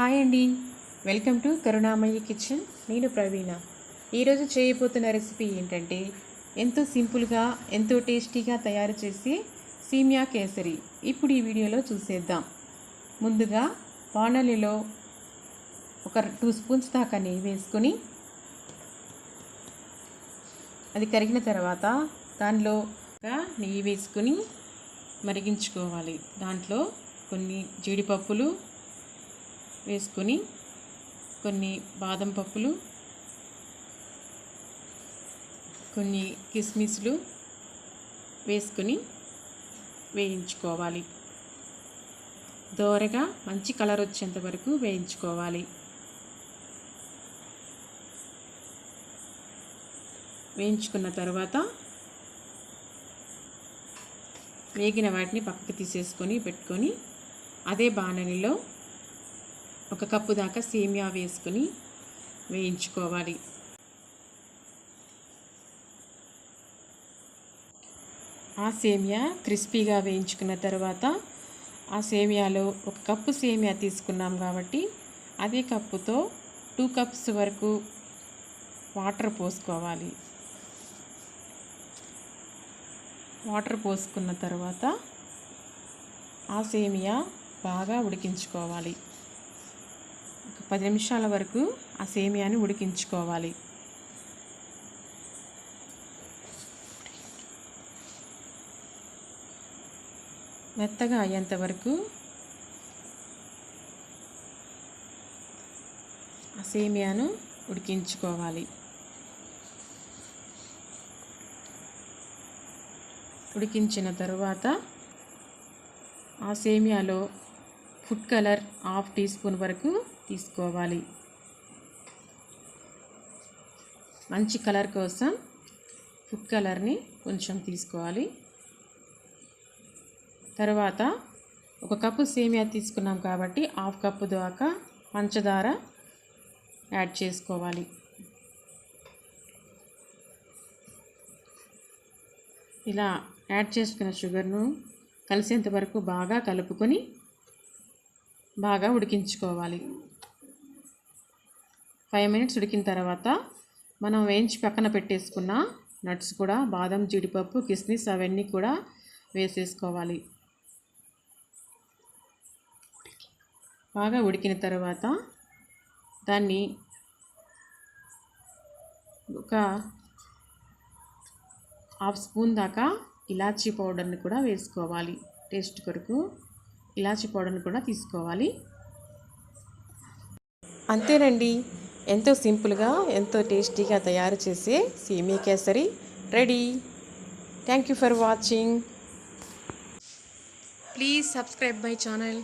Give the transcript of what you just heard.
Hi అండి. Welcome to Karunamayya kitchen. నేను ప్రవీణ. ఈరోజు చేయబోతున్న రెసిపీ ఏంటంటే ఎంతో సింపుల్గా ఎంతో టేస్టీగా తయారు చేసే సీమియా కేసరి. ఇప్పుడు ఈ వీడియోలో చూసేద్దాం. ముందుగా వానలిలో ఒక టూ స్పూన్స్ దాకా నెయ్యి వేసుకొని అది కరిగిన తర్వాత దానిలో నెయ్యి వేసుకొని మరిగించుకోవాలి. దాంట్లో కొన్ని జీడిపప్పులు వేసుకొని కొన్ని బాదం పప్పులు కొన్ని కిస్మిస్లు వేసుకొని వేయించుకోవాలి. దోరగా మంచి కలర్ వచ్చేంత వరకు వేయించుకోవాలి. వేయించుకున్న తర్వాత వేగిన వాటిని పక్కకి తీసేసుకొని పెట్టుకొని అదే బాణలిలో ఒక కప్పు దాకా సేమియా వేసుకుని వేయించుకోవాలి. ఆ సేమియా క్రిస్పీగా వేయించుకున్న తర్వాత ఆ సేమియాలో ఒక కప్పు సేమియా తీసుకున్నాం కాబట్టి అదే కప్పుతో టూ కప్స్ వరకు వాటర్ పోసుకోవాలి. వాటర్ పోసుకున్న తర్వాత ఆ సేమియా బాగా ఉడికించుకోవాలి. పది నిమిషాల వరకు ఆ సేమియాని ఉడికించుకోవాలి. మెత్తగా అయ్యేంత వరకు ఆ సేమియాను ఉడికించుకోవాలి. ఉడికించిన తరువాత ఆ సేమియాలో food colour half teaspoon వరకు తీసుకోవాలి. మంచి కలర్ కోసం ఫుడ్ కలర్ని కొంచెం తీసుకోవాలి. తర్వాత ఒక కప్పు సేమియా తీసుకున్నాం కాబట్టి హాఫ్ కప్పు దాకా పంచదార యాడ్ చేసుకోవాలి. ఇలా యాడ్ చేసుకున్న షుగర్ను కలిసేంత వరకు బాగా కలుపుకొని బాగా ఉడికించుకోవాలి. ఫైవ్ మినిట్స్ ఉడికిన తర్వాత మనం వేయించి పక్కన పెట్టేసుకున్న నట్స్ కూడా బాదం జీడిపప్పు కిస్మిస్ అవన్నీ కూడా వేసేసుకోవాలి. బాగా ఉడికిన తర్వాత దాన్ని ఒక హాఫ్ స్పూన్ దాకా ఇలాచీ పౌడర్ని కూడా వేసుకోవాలి. టేస్ట్ కొరకు ఇలాచీ పౌడర్ని కూడా తీసుకోవాలి. అంతేనండి. ఎంతో సింపుల్గా ఎంతో టేస్టీగా తయారు చేసే see me kesari ready. Thank you for watching please subscribe my channel